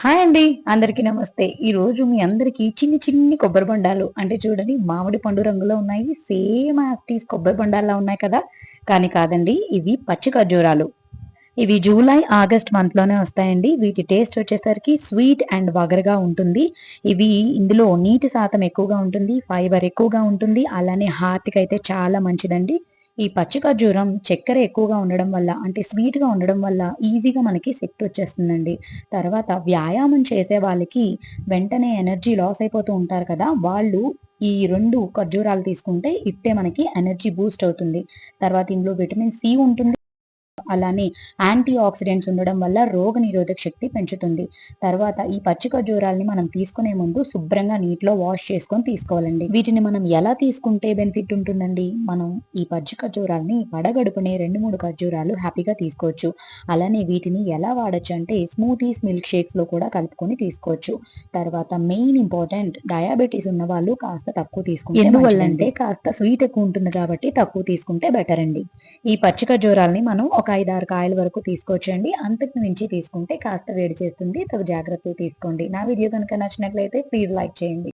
Hi అండి అందరికీ నమస్తే. ఈ రోజు మీ అందరికీ చిన్ని చిన్ని కొబ్బరి బొండాలు. అంటే చూడండి మామిడి పండు రంగులో ఉన్నాయి. సేమ్ యాస్టీస్ కొబ్బరి బొండాల్లా ఉన్నాయి కదా? కానీ కాదండి ఇవి పచ్చి ఖర్జూరాలు. ఇవి జూలై ఆగస్ట్ మంత్లోనే వస్తాయండి. వీటి టేస్ట్ వచ్చేసరికి స్వీట్ అండ్ వగరగా ఉంటుంది. ఇవి ఇందులో నీటి శాతం ఎక్కువగా ఉంటుంది ఫైబర్ ఎక్కువగా ఉంటుంది. అలానే హార్ట్కి అయితే చాలా మంచిదండి. ఈ పచ్చి ఖర్జూరం చక్కెర ఎక్కువగా ఉండడం వల్ల అంటే స్వీట్గా ఉండడం వల్ల ఈజీగా మనకి శక్తి వచ్చేస్తుందండి. తర్వాత వ్యాయామం చేసే వాళ్ళకి వెంటనే ఎనర్జీ లాస్ అయిపోతూ ఉంటారు కదా వాళ్ళు ఈ రెండు ఖర్జూరాలు తీసుకుంటే ఇట్టే మనకి ఎనర్జీ బూస్ట్ అవుతుంది. తర్వాత ఇందులో విటమిన్ సి ఉంటుంది. అలానే యాంటీ ఆక్సిడెంట్స్ ఉండడం వల్ల రోగ నిరోధక శక్తి పెంచుతుంది. తర్వాత ఈ పచ్చి ఖర్జూరాలని మనం తీసుకునే ముందు శుభ్రంగా నీటిలో వాష్ చేసుకొని తీసుకోవాలండి. వీటిని మనం ఎలా తీసుకుంటే బెనిఫిట్ ఉంటుందండి? మనం ఈ పచ్చి ఖర్జూరాలని వడగడుపునే రెండు మూడు ఖర్జూరాలు హ్యాపీగా తీసుకోవచ్చు. అలానే వీటిని ఎలా వాడచ్చు అంటే స్మూతీస్ మిల్క్ షేక్స్లో కూడా కలుపుకొని తీసుకోవచ్చు. తర్వాత మెయిన్ ఇంపార్టెంట్ డయాబెటీస్ ఉన్న వాళ్ళు కాస్త తక్కువ తీసుకుంటే ఎందువల్ల అంటే కాస్త స్వీట్ ఎక్కువ ఉంటుంది కాబట్టి తక్కువ తీసుకుంటే బెటర్ అండి ఈ పచ్చి ఖర్జూరాలని మనం ఒక ఐదు ఆరు కాయల వరకు తీసుకొచ్చండి. అంతకు మించి తీసుకుంటే కాస్త వేడి చేస్తుంది. తగు జాగ్రత్తలు తీసుకోండి. నా వీడియో కనుక నచ్చినట్లయితే ప్లీజ్ లైక్ చేయండి.